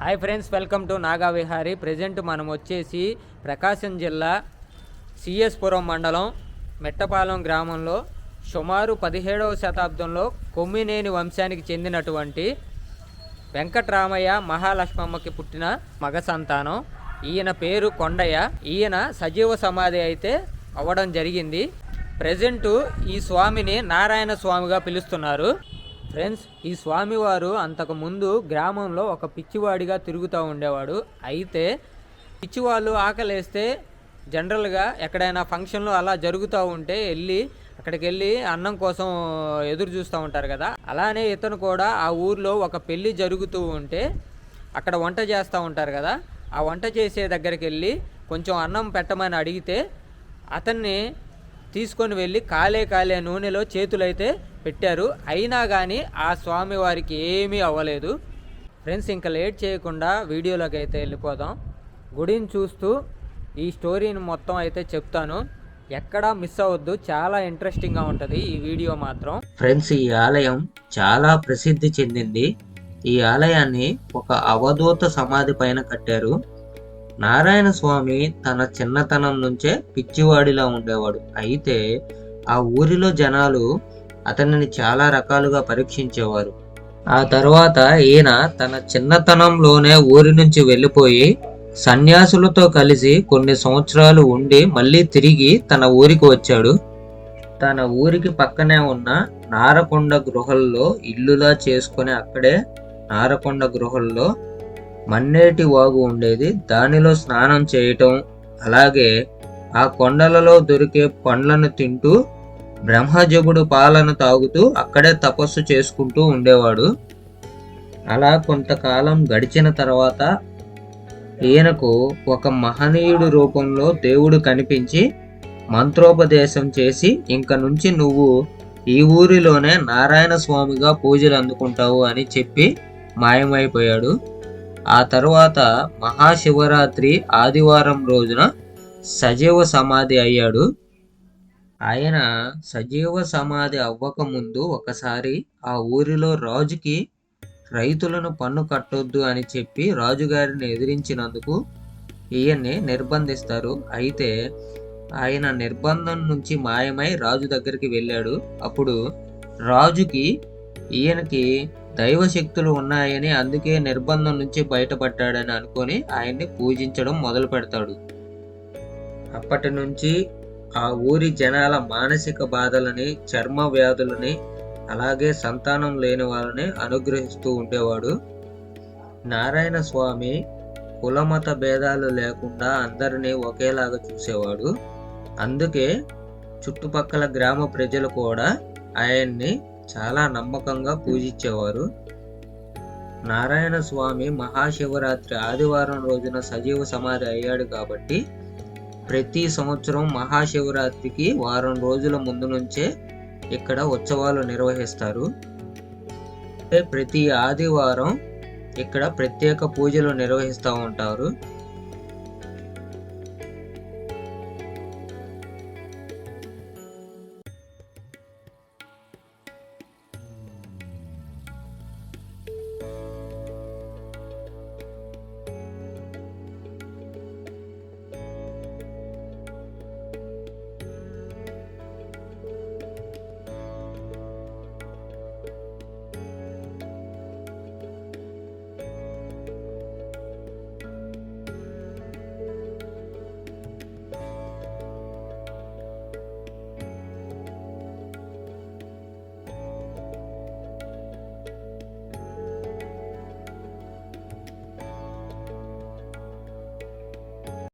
Hi friends welcome to Naga Vihari. Present మనం వచ్చేసి ప్రకాశం జిల్లా సిఎస్పురం మండలం మెట్టపాలెం గ్రామంలో సుమారు పదిహేడవ శతాబ్దంలో కొమ్మినేని వంశానికి చెందినటువంటి వెంకట్రామయ్య మహాలక్ష్మమ్మకి పుట్టిన మగ సంతానం. ఈయన పేరు కొండయ్య. ఈయన సజీవ సమాధి అయితే అవ్వడం జరిగింది. ప్రజెంటు ఈ స్వామిని నారాయణ స్వామిగా పిలుస్తున్నారు. ఫ్రెండ్స్ ఈ స్వామివారు అంతకు ముందు గ్రామంలో ఒక పిచ్చివాడిగా తిరుగుతూ ఉండేవాడు. అయితే పిచ్చివాళ్ళు ఆకలేస్తే జనరల్గా ఎక్కడైనా ఫంక్షన్లు అలా జరుగుతూ ఉంటే వెళ్ళి అక్కడికి వెళ్ళి అన్నం కోసం ఎదురు చూస్తూ ఉంటారు కదా. అలానే ఇతను కూడా ఆ ఊర్లో ఒక పెళ్ళి జరుగుతూ ఉంటే అక్కడ వంట చేస్తూ ఉంటారు కదా. ఆ వంట చేసే దగ్గరికి వెళ్ళి కొంచెం అన్నం పెట్టమని అడిగితే అతన్ని తీసుకొని వెళ్ళి కాలే కాలే నూనెలో చేతులైతే పెట్టారు. అయినా కానీ ఆ స్వామి వారికి ఏమీ అవ్వలేదు. ఫ్రెండ్స్ ఇంకా లేట్ చేయకుండా వీడియోలోకి అయితే వెళ్ళిపోదాం. గుడిని చూస్తూ ఈ స్టోరీని మొత్తం అయితే చెప్తాను. ఎక్కడా మిస్ అవ్వద్దు. చాలా ఇంట్రెస్టింగ్గా ఉంటుంది ఈ వీడియో మాత్రం. ఫ్రెండ్స్ ఈ ఆలయం చాలా ప్రసిద్ధి చెందింది. ఈ ఆలయాన్ని ఒక అవధూత సమాధి పైన కట్టారు. నారాయణ స్వామి తన చిన్నతనం నుంచే పిచ్చివాడిలా ఉండేవాడు. అయితే ఆ ఊరిలో జనాలు అతనిని చాలా రకాలుగా పరీక్షించేవారు. ఆ తర్వాత ఈయన తన చిన్నతనంలోనే ఊరి నుంచి వెళ్ళిపోయి సన్యాసులతో కలిసి కొన్ని సంవత్సరాలు ఉండి మళ్ళీ తిరిగి తన ఊరికి వచ్చాడు. తన ఊరికి పక్కనే ఉన్న నారకొండ గృహల్లో ఇల్లులా చేసుకుని అక్కడే నారకొండ గృహల్లో మన్నేటి వాగు ఉండేది. దానిలో స్నానం చేయటం అలాగే ఆ కొండలలో దొరికే పండ్లను తింటూ బ్రహ్మజగుడు పాలను తాగుతూ అక్కడే తపస్సు చేసుకుంటూ ఉండేవాడు. అలా కొంతకాలం గడిచిన తర్వాత ఈయనకు ఒక మహనీయుడు రూపంలో దేవుడు కనిపించి మంత్రోపదేశం చేసి ఇంక నుంచి నువ్వు ఈ ఊరిలోనే నారాయణ స్వామిగా పూజలు అందుకుంటావు అని చెప్పి మాయమైపోయాడు. ఆ తరువాత మహాశివరాత్రి ఆదివారం రోజున సజీవ సమాధి అయ్యాడు. ఆయన సజీవ సమాధి అవ్వక ముందు ఒకసారి ఆ ఊరిలో రాజుకి రైతులను పన్ను కట్టొద్దు అని చెప్పి రాజుగారిని ఎదిరించినందుకు ఈయన్ని నిర్బంధిస్తారు. అయితే ఆయన నిర్బంధం నుంచి మాయమై రాజు దగ్గరికి వెళ్ళాడు. అప్పుడు రాజుకి ఈయనకి దైవ శక్తులు ఉన్నాయని అందుకే నిర్బంధం నుంచి బయటపడ్డాడని అనుకొని ఆయన్ని పూజించడం మొదలు పెడతాడు అప్పటి నుంచి ఆ ఊరి జనాల మానసిక బాధలని చర్మ వ్యాధులని అలాగే సంతానం లేని వాళ్ళని అనుగ్రహిస్తూ ఉండేవాడు. నారాయణ స్వామి కులమత భేదాలు లేకుండా అందరినీ ఒకేలాగా చూసేవాడు. అందుకే చుట్టుపక్కల గ్రామ ప్రజలు కూడా ఆయన్ని చాలా నమ్మకంగా పూజించేవారు. నారాయణ స్వామి మహాశివరాత్రి ఆదివారం రోజున సజీవ సమాధి అయ్యాడు కాబట్టి ప్రతి సంవత్సరం మహాశివరాత్రికి వారం రోజుల ముందు నుంచే ఇక్కడ ఉత్సవాలు నిర్వహిస్తారు. అంటే ప్రతి ఆదివారం ఇక్కడ ప్రత్యేక పూజలు నిర్వహిస్తూ ఉంటారు.